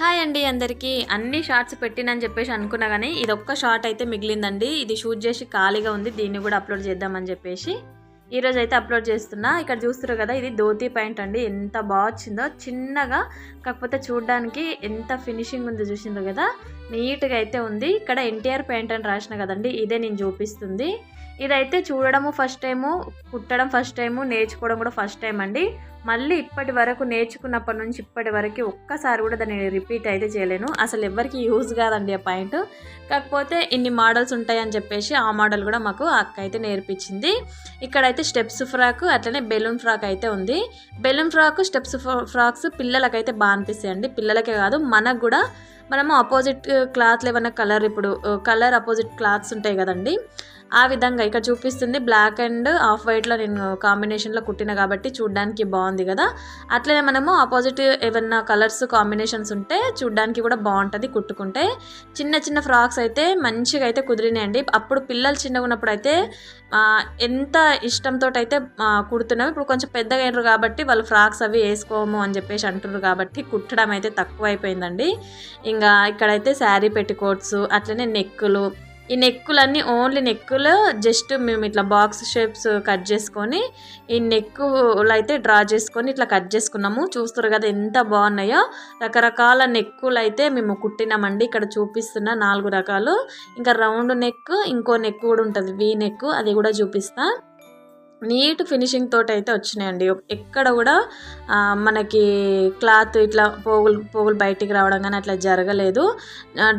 Hi అండి అందరికీ. అన్ని షార్ట్స్ పెట్టినని చెప్పేసి అనుకున్నా కానీ ఇది ఒక్క షార్ట్ అయితే మిగిలిందండి. ఇది షూట్ చేసి ఖాళీగా ఉంది. దీన్ని కూడా అప్లోడ్ చేద్దామని చెప్పేసి. ఈ అయితే అప్లోడ్ చేస్తున్నా. ఇక్కడ చూస్తారు కదా ఇది ధోతి ప్యాంట్ అండి. ఎంత బాగా వచ్చిందో. చిన్నగా కాకపోతే చూడడానికి ఎంత ఫినిషింగ్ ఉందో చూసిండ్రు కదా. నీట్గా అయితే ఉంది. ఇక్కడ ఎన్టీఆర్ పెయింట్ అని రాసిన కదండి ఇదే నేను చూపిస్తుంది. ఇదైతే చూడడము ఫస్ట్ టైము కుట్టడం ఫస్ట్ టైము నేర్చుకోవడం కూడా ఫస్ట్ టైం అండి. మళ్ళీ ఇప్పటి వరకు నేర్చుకున్నప్పటి నుంచి ఇప్పటి వరకు ఒక్కసారి కూడా దాన్ని రిపీట్ అయితే చేయలేను. అసలు ఎవరికి యూజ్ కాదండి ఆ పాయింట్. కాకపోతే ఇన్ని మోడల్స్ ఉంటాయని చెప్పేసి ఆ మోడల్ కూడా మాకు అక్క అయితే నేర్పించింది. ఇక్కడైతే స్టెప్స్ ఫ్రాక్ అట్లనే బెలూన్ ఫ్రాక్ అయితే ఉంది. బెలూన్ ఫ్రాక్ స్టెప్స్ ఫ్రాక్స్ పిల్లలకైతే బాగా అనిపిస్తాయండి. పిల్లలకే కాదు మనకు కూడా మనము ఆపోజిట్ క్లాత్లు ఏమైనా కలర్ ఇప్పుడు కలర్ అపోజిట్ క్లాత్స్ ఉంటాయి కదండి. ఆ విధంగా ఇక్కడ చూపిస్తుంది బ్లాక్ అండ్ ఆఫ్ వైట్లో నేను కాంబినేషన్లో కుట్టిన కాబట్టి చూడ్డానికి బాగుంది కదా. అట్లనే మనము ఆపోజిట్ ఏమన్నా కలర్స్ కాంబినేషన్స్ ఉంటే చూడ్డానికి కూడా బాగుంటుంది కుట్టుకుంటే. చిన్న చిన్న ఫ్రాక్స్ అయితే మంచిగా అయితే కుదిరినాయండి. అప్పుడు పిల్లలు చిన్నగా ఉన్నప్పుడు అయితే ఎంత ఇష్టంతో అయితే కుడుతున్నాం ఇప్పుడు కొంచెం పెద్దగా అయినారు కాబట్టి వాళ్ళు ఫ్రాక్స్ అవి వేసుకోము అని చెప్పేసి అంటున్నారు కాబట్టి కుట్టడం అయితే తక్కువ అయిపోయిందండి ఇంకా ఇక్కడైతే శారీ పెట్టికోట్స్ అట్లనే నెక్కులు ఈ నెక్కులన్నీ ఓన్లీ నెక్కులు జస్ట్ మేము ఇట్లా బాక్స్ షేప్స్ కట్ చేసుకొని ఈ నెక్కులు అయితే డ్రా చేసుకొని ఇట్లా కట్ చేసుకున్నాము. చూస్తారు కదా ఎంత బాగున్నాయో. రకరకాల నెక్కులు అయితే మేము కుట్టినామండి. ఇక్కడ చూపిస్తున్న నాలుగు రకాలు. ఇంకా రౌండ్ నెక్ ఇంకో నెక్ కూడా ఉంటుంది. వీ నెక్ అది కూడా చూపిస్తాను నీట్ ఫినిషింగ్ తోటి అయితే వచ్చినాయండి ఎక్కడ కూడా మనకి క్లాత్ ఇట్లా పోగులు పోగులు బయటికి రావడం కానీ అట్లా జరగలేదు.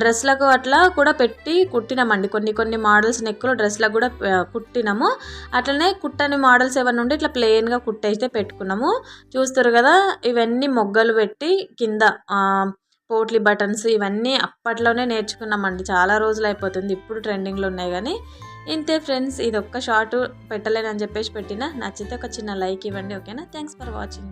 డ్రెస్లకు అట్లా కూడా పెట్టి కుట్టినామండి. కొన్ని కొన్ని మోడల్స్ నెక్కులు డ్రెస్లకు కూడా కుట్టినాము. అట్లనే కుట్టని మోడల్స్ ఏమన్నా ఉంటే ఇట్లా ప్లెయిన్గా కుట్టయితే పెట్టుకున్నాము. చూస్తారు కదా ఇవన్నీ మొగ్గలు పెట్టి కింద పోట్లీ బటన్స్ ఇవన్నీ అప్పట్లోనే నేర్చుకున్నామండి. చాలా రోజులు అయిపోతుంది ఇప్పుడు ట్రెండింగ్లో ఉన్నాయి కానీ ఇంతే ఫ్రెండ్స్. ఇది ఒక్క షార్ట్ పెట్టలేనని చెప్పేసి పెట్టిన నచ్చితే ఒక చిన్న లైక్ ఇవ్వండి ఓకేనా? Thanks for watching.